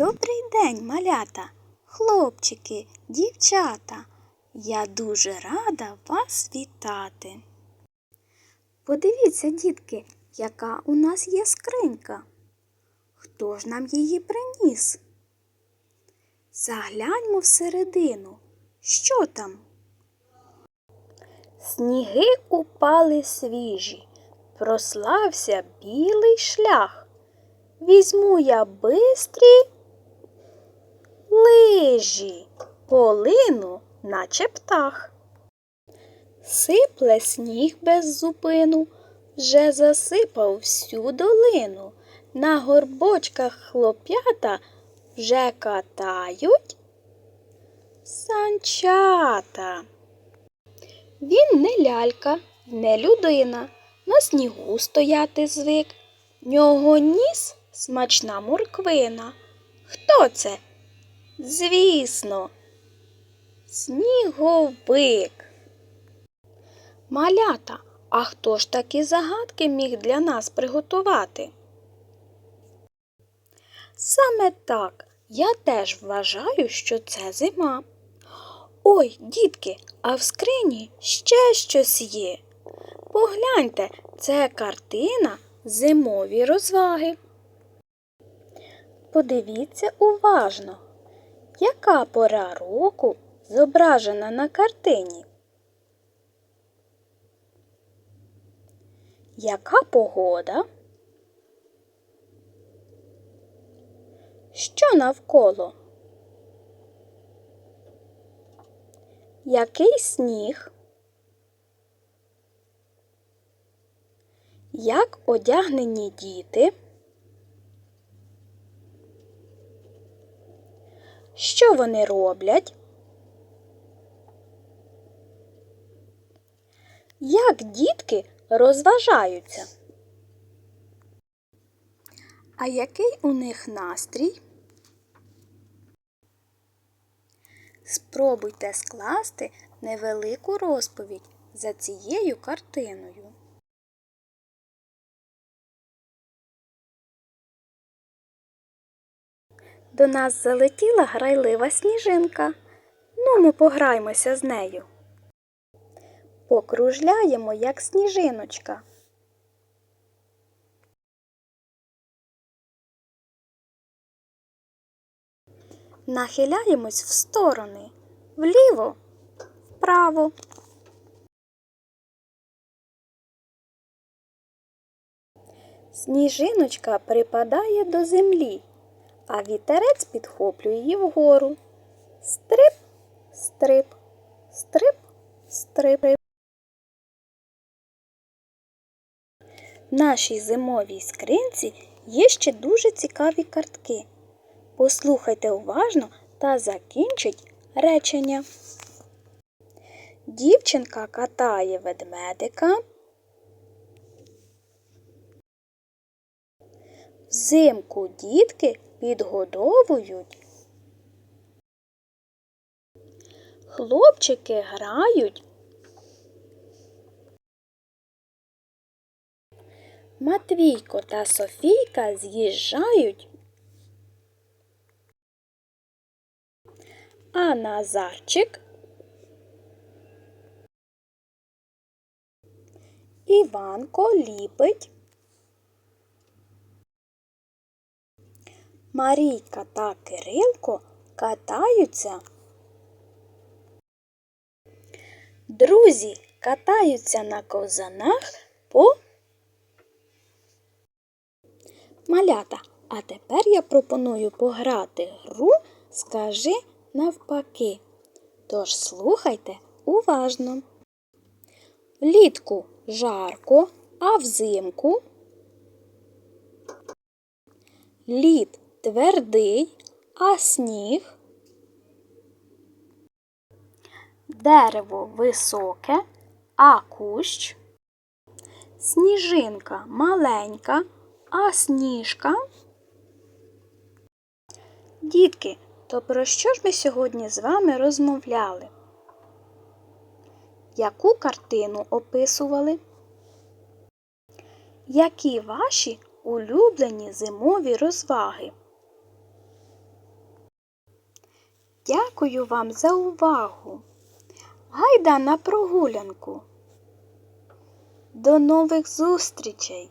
Добрий день, малята, хлопчики, дівчата. Я дуже рада вас вітати. Подивіться, дітки, яка у нас є скринька. Хто ж нам її приніс? Загляньмо всередину. Що там? Сніги упали свіжі, прослався білий шлях. Візьму я бистрі лижі, полину, наче птах. Сипле сніг без зупину, вже засипав всю долину. На горбочках хлоп'ята вже катають санчата. Він не лялька, не людина, на снігу стояти звик. Нього ніс смачна морквина. Хто це? Звісно, сніговик. Малята, а хто ж такі загадки міг для нас приготувати? Саме так, я теж вважаю, що це зима. Ой, дітки, а в скрині ще щось є. Погляньте, це картина зимові розваги. Подивіться уважно, яка пора року зображена на картині? Яка погода? Що навколо? Який сніг? Як одягнені діти? Що вони роблять? Як дітки розважаються? А який у них настрій? Спробуйте скласти невелику розповідь за цією картиною. До нас залетіла грайлива сніжинка. Ну, ми пограймося з нею. Покружляємо, як сніжиночка. Нахиляємось в сторони, вліво, вправо. Сніжиночка припадає до землі, а вітерець підхоплює її вгору. Стрип, стрип, стрип, стрип. В нашій зимовій скринці є ще дуже цікаві картки. Послухайте уважно та закінчить речення. Дівчинка катає ведмедика. Взимку дітки підгодовують. Хлопчики грають. Матвійко та Софійка з'їжджають. А Назарчик Іванко ліпить. Марійка та Кирилко катаються. Друзі катаються на ковзанах по малята. А тепер я пропоную пограти гру Скажи навпаки. Тож слухайте уважно. Влітку жарко, а взимку лід твердий, а сніг. Дерево високе, а кущ. Сніжинка маленька, а сніжка. Дітки, то про що ж ми сьогодні з вами розмовляли? Яку картину описували? Які ваші улюблені зимові розваги? Дякую вам за увагу. Гайда на прогулянку. До нових зустрічей!